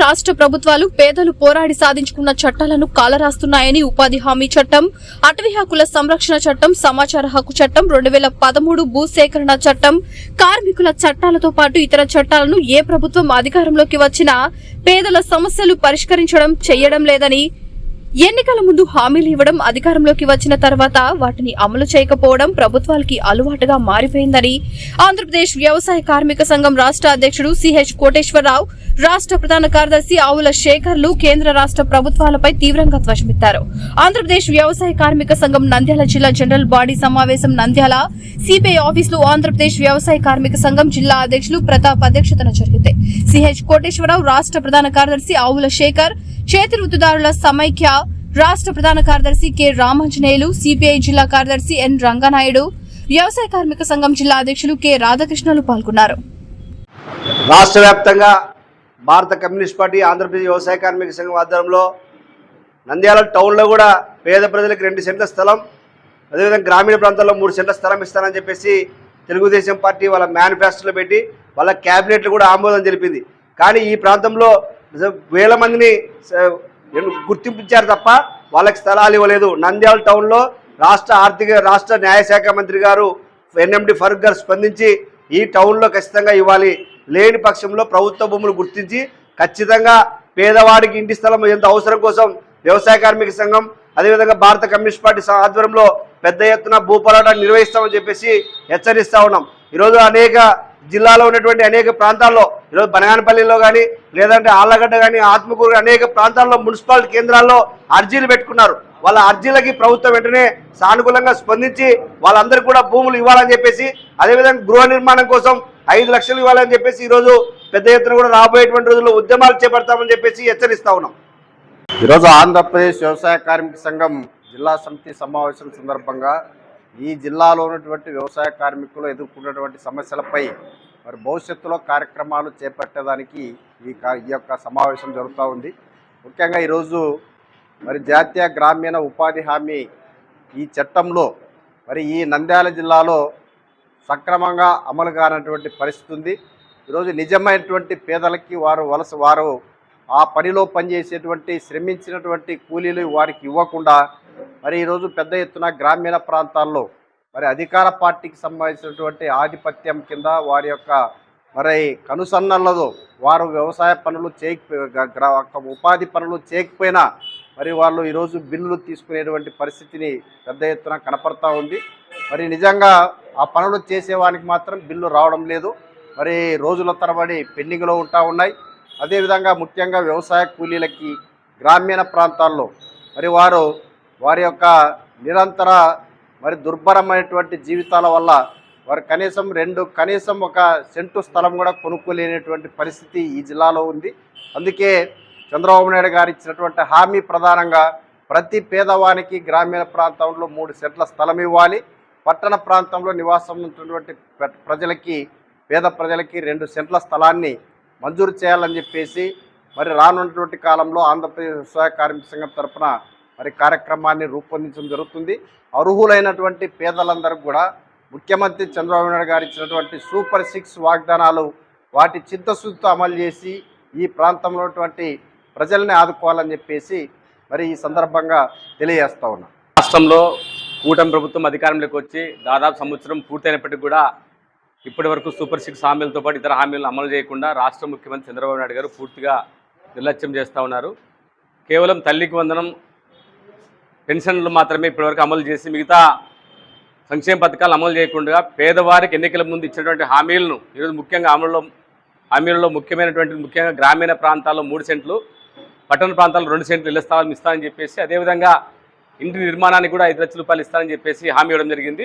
రాష్ట్ర ప్రభుత్వాలు పేదలు పోరాడి సాధించుకున్న చట్టాలను కాలరాస్తున్నాయని ఉపాధి హామీ చట్టం అటవీ హక్కుల సంరక్షణ చట్టం సమాచార హక్కు చట్టం రెండు వేల పదమూడు భూసేకరణ చట్టం కార్మికుల చట్టాలతో పాటు ఇతర చట్టాలను ఏ ప్రభుత్వం అధికారంలోకి వచ్చినా పేదల సమస్యలు పరిష్కరించడం చేయడం లేదని ఎన్నికల ముందు హామీలు ఇవ్వడం అధికారంలోకి వచ్చిన తర్వాత వాటిని అమలు చేయకపోవడం ప్రభుత్వాలకి అలవాటుగా మారిపోయిందని ఆంధ్రప్రదేశ్ వ్యవసాయ కార్మిక సంఘం రాష్ట్ర అధ్యక్షుడు సిహెచ్ కోటేశ్వరరావు రాష్ట్ర ప్రధాన కార్యదర్శి ఆవుల శేఖర్లు కేంద్ర రాష్ట్ర ప్రభుత్వాలపై తీవ్రంగా ధ్వజమెత్తారు. ఆంధ్రప్రదేశ్ వ్యవసాయ కార్మిక సంఘం నంద్యాల జిల్లా జనరల్ బాడీ సమావేశం నంద్యాల సిపిఐ ఆఫీసులో ఆంధ్రప్రదేశ్ వ్యవసాయ కార్మిక సంఘం జిల్లా అధ్యక్షులు ప్రతాప్ అధ్యక్షతన జరిగింది. సిహెచ్ కోటేశ్వరరావు రాష్ట్ర ప్రధాన కార్యదర్శి ఆవుల శేఖర్ చేతి వృత్తిదారుల సమైక్య రాష్ట్ర ప్రధాన కార్యదర్శి కె రామాంజనేయులు సిపిఐ జిల్లా కార్యదర్శి ఎన్ రంగనాయుడు వ్యవసాయ కార్మిక సంఘం జిల్లా అధ్యక్షులు కె రాధాకృష్ణలు పాల్గొన్నారు. రాష్ట్ర వ్యాప్తంగా భారత కమ్యూనిస్ట్ పార్టీ ఆంధ్రప్రదేశ్ వ్యవసాయ కార్మిక సంఘం ఆధ్వర్యంలో నంద్యాల టౌన్లో కూడా పేద ప్రజలకు రెండు సెంట్ల స్థలం అదేవిధంగా గ్రామీణ ప్రాంతాల్లో మూడు సెంట్ల స్థలం ఇస్తానని చెప్పేసి తెలుగుదేశం పార్టీ వాళ్ళ మేనిఫెస్టోలో పెట్టి వాళ్ళ క్యాబినెట్లు కూడా ఆమోదం తెలిపింది. కానీ ఈ ప్రాంతంలో వేల మందిని గుర్తింపించారు తప్ప వాళ్ళకి స్థలాలు ఇవ్వలేదు. నంద్యాల టౌన్లో రాష్ట్ర ఆర్థిక రాష్ట్ర న్యాయశాఖ మంత్రి గారు ఎన్ఎండి ఫరూక్ గారు స్పందించి ఈ టౌన్లో ఖచ్చితంగా ఇవ్వాలి. లేని పక్షంలో ప్రభుత్వ భూములు గుర్తించి ఖచ్చితంగా పేదవాడికి ఇంటి స్థలం ఎంత అవసరం కోసం వ్యవసాయ కార్మిక సంఘం అదేవిధంగా భారత కమ్యూనిస్ట్ పార్టీ ఆధ్వర్యంలో పెద్ద ఎత్తున భూ పోరాటాన్ని నిర్వహిస్తామని చెప్పేసి హెచ్చరిస్తా ఉన్నాం. ఈరోజు అనేక జిల్లాలో ఉన్నటువంటి అనేక ప్రాంతాల్లో ఈరోజు బనగానపల్లిలో కానీ లేదంటే ఆళ్ళగడ్డ కానీ ఆత్మకూరు అనేక ప్రాంతాల్లో మున్సిపాలిటీ కేంద్రాల్లో అర్జీలు పెట్టుకున్నారు. వాళ్ళ అర్జీలకి ప్రభుత్వం వెంటనే సానుకూలంగా స్పందించి వాళ్ళందరికీ కూడా భూములు ఇవ్వాలని చెప్పేసి అదేవిధంగా గృహ నిర్మాణం కోసం ఐదు లక్షలు ఇవ్వాలని చెప్పేసి ఈరోజు పెద్ద ఎత్తున కూడా రాబోయేటువంటి రోజుల్లో ఉద్యమాలు చేపడతామని చెప్పేసి హెచ్చరిస్తా ఉన్నాం. ఈరోజు ఆంధ్రప్రదేశ్ వ్యవసాయ కార్మిక సంఘం జిల్లా సమితి సమావేశం సందర్భంగా ఈ జిల్లాలో ఉన్నటువంటి వ్యవసాయ కార్మికులు ఎదుర్కొన్నటువంటి సమస్యలపై మరి భవిష్యత్తులో కార్యక్రమాలు చేపట్టడానికి ఈ ఈ యొక్క సమావేశం జరుగుతూ ఉంది. ముఖ్యంగా ఈరోజు మరి జాతీయ గ్రామీణ ఉపాధి హామీ ఈ చట్టంలో మరి ఈ నంద్యాల జిల్లాలో సక్రమంగా అమలు కానటువంటి పరిస్థితి ఉంది. ఈరోజు నిజమైనటువంటి పేదలకి వారు వలస వారు ఆ పనిలో పనిచేసేటువంటి శ్రమించినటువంటి కూలీలు వారికి ఇవ్వకుండా మరి ఈరోజు పెద్ద ఎత్తున గ్రామీణ ప్రాంతాల్లో మరి అధికార పార్టీకి సంబంధించినటువంటి ఆధిపత్యం కింద వారి యొక్క మరి కనుసన్నలతో వారు వ్యవసాయ పనులు చేయక ఒక ఉపాధి పనులు చేయకపోయినా మరి వాళ్ళు ఈరోజు బిల్లులు తీసుకునేటువంటి పరిస్థితిని పెద్ద ఎత్తున కనపడతా ఉంది. మరి నిజంగా ఆ పనులు చేసేవానికి మాత్రం బిల్లు రావడం లేదు. మరి రోజుల తరబడి పెండింగ్లో ఉంటా ఉన్నాయి. అదేవిధంగా ముఖ్యంగా వ్యవసాయ కూలీలకి గ్రామీణ ప్రాంతాల్లో మరి వారు వారి యొక్క నిరంతర మరి దుర్భరమైనటువంటి జీవితాల వల్ల వారు కనీసం రెండు కనీసం ఒక సెంటు స్థలం కూడా కొనుక్కోలేనటువంటి పరిస్థితి ఈ జిల్లాలో ఉంది. అందుకే చంద్రబాబు నాయుడు గారు ఇచ్చినటువంటి హామీ ప్రధానంగా ప్రతి పేదవానికి గ్రామీణ ప్రాంతంలో మూడు సెంట్ల స్థలం ఇవ్వాలి. పట్టణ ప్రాంతంలో నివాసం ఉంటున్నటువంటి ప్రజలకి పేద ప్రజలకి రెండు సెంట్ల స్థలాన్ని మంజూరు చేయాలని చెప్పేసి మరి రానున్నటువంటి కాలంలో ఆంధ్రప్రదేశ్ వ్యవసాయ కార్మిక సంఘం తరఫున మరి కార్యక్రమాన్ని రూపొందించడం జరుగుతుంది. అర్హులైనటువంటి పేదలందరికీ కూడా ముఖ్యమంత్రి చంద్రబాబు నాయుడు గారు ఇచ్చినటువంటి సూపర్ సిక్స్ వాగ్దానాలు వాటి చిత్తశుద్ధితో అమలు చేసి ఈ ప్రాంతంలో ప్రజల్ని ఆదుకోవాలని చెప్పేసి మరి ఈ సందర్భంగా తెలియజేస్తా ఉన్నాం. రాష్ట్రంలో కూటమి ప్రభుత్వం అధికారంలోకి వచ్చి దాదాపు సంవత్సరం పూర్తయినప్పటికీ కూడా ఇప్పటి వరకు సూపర్ సిక్స్ హామీలతో పాటు ఇతర హామీలను అమలు చేయకుండా రాష్ట్ర ముఖ్యమంత్రి చంద్రబాబు నాయుడు గారు పూర్తిగా నిర్లక్ష్యం చేస్తూ ఉన్నారు. కేవలం తల్లికి వందనం పెన్షన్లు మాత్రమే ఇప్పటివరకు అమలు చేసి మిగతా సంక్షేమ పథకాలు అమలు చేయకుండా పేదవారికి ఎన్నికల ముందు ఇచ్చినటువంటి హామీలను ఈరోజు ముఖ్యంగా అమలులో హామీలలో ముఖ్యమైనటువంటి ముఖ్యంగా గ్రామీణ ప్రాంతాల్లో మూడు సెంట్లు పట్టణ ప్రాంతాల్లో రెండు సెంట్లు ఇళ్ళ స్థలాలు ఇస్తామని చెప్పేసి అదేవిధంగా ఇంటి నిర్మాణానికి కూడా ఐదు లక్షల రూపాయలు ఇస్తానని చెప్పేసి హామీ ఇవ్వడం జరిగింది.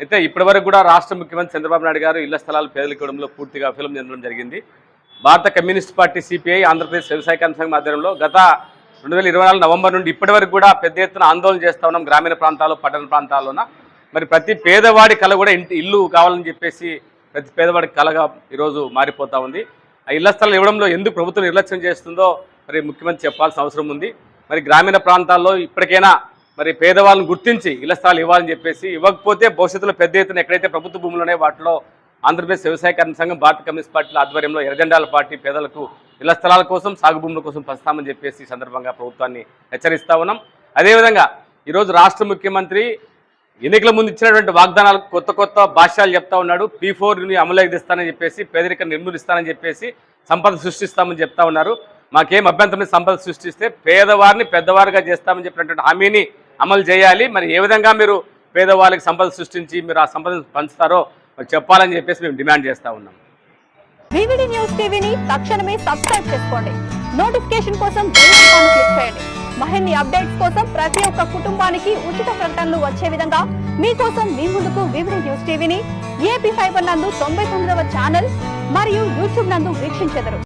అయితే ఇప్పటివరకు కూడా రాష్ట్ర ముఖ్యమంత్రి చంద్రబాబు నాయుడు గారు ఇళ్ళ స్థలాలు పేదలకు ఇవ్వడంలో పూర్తిగా విఫలం చెందడం జరిగింది. భారత కమ్యూనిస్ట్ పార్టీ సిపిఐ ఆంధ్రప్రదేశ్ వ్యవసాయ కార్మిక ఆధ్వర్యంలో గత రెండు వేల ఇరవై నాలుగు నవంబర్ నుండి ఇప్పటివరకు కూడా పెద్ద ఎత్తున ఆందోళన చేస్తా ఉన్నాం గ్రామీణ ప్రాంతాల్లో పట్టణ ప్రాంతాల్లోన. మరి ప్రతి పేదవాడి కళ కూడా ఇంటి ఇల్లు కావాలని చెప్పేసి ప్రతి పేదవాడి కళగా ఈరోజు మారిపోతా ఉంది. ఆ ఇళ్ళ స్థలాలు ఇవ్వడంలో ఎందుకు ప్రభుత్వం నిర్లక్ష్యం చేస్తుందో మరి ముఖ్యమంత్రి చెప్పాల్సిన అవసరం ఉంది. మరి గ్రామీణ ప్రాంతాల్లో ఇప్పటికైనా మరి పేదవాళ్ళని గుర్తించి ఇళ్ళ స్థలాలు ఇవ్వాలని చెప్పేసి ఇవ్వకపోతే భవిష్యత్తులో పెద్ద ఎత్తున ఎక్కడైతే ప్రభుత్వ భూములు ఉన్నాయో వాటిలో ఆంధ్రప్రదేశ్ వ్యవసాయ కర్మ సంఘం భారత కమ్యూనిస్ట్ పార్టీల ఆధ్వర్యంలో ఎర్రజెండాల పార్టీ పేదలకు ఇళ్ళ స్థలాల కోసం సాగు భూముల కోసం పంచుతామని చెప్పేసి సందర్భంగా ప్రభుత్వాన్ని హెచ్చరిస్తా ఉన్నాం. అదేవిధంగా ఈరోజు రాష్ట్ర ముఖ్యమంత్రి ఎన్నికల ముందు ఇచ్చినటువంటి వాగ్దానాలు కొత్త కొత్త భాష్యాలు చెప్తా ఉన్నాడు. పీ ఫోర్ని అమలులోకి తెస్తానని చెప్పేసి పేదరికం నిర్మూలిస్తానని చెప్పేసి సంపద సృష్టిస్తామని చెప్తా ఉన్నారు. మాకేం అభ్యంతరం సంపద సృష్టిస్తే పేదవారిని పెద్దవారుగా చేస్తామని చెప్పినటువంటి హామీని అమలు చేయాలి. మరి ఏ విధంగా మీరు పేదవాళ్ళకి సంపద సృష్టించి మీరు ఆ సంపదను పంచుతారో మరి చెప్పాలని చెప్పేసి మేము డిమాండ్ చేస్తా ఉన్నాం. వివిడి న్యూస్ టీవీని తక్షణమే సబ్స్క్రైబ్ చేసుకోండి. నోటిఫికేషన్ కోసం క్లిక్ చేయండి. మరిన్ని అప్డేట్స్ కోసం ప్రతి ఒక్క కుటుంబానికి ఉచిత ప్రకటనలు వచ్చే విధంగా మీకోసం మీ ముందుకు వివిడి న్యూస్ టీవీని ఏపీ ఫైబర్ నందు తొంభై తొమ్మిదవ ఛానల్ మరియు యూట్యూబ్ నందు వీక్షించెదరు.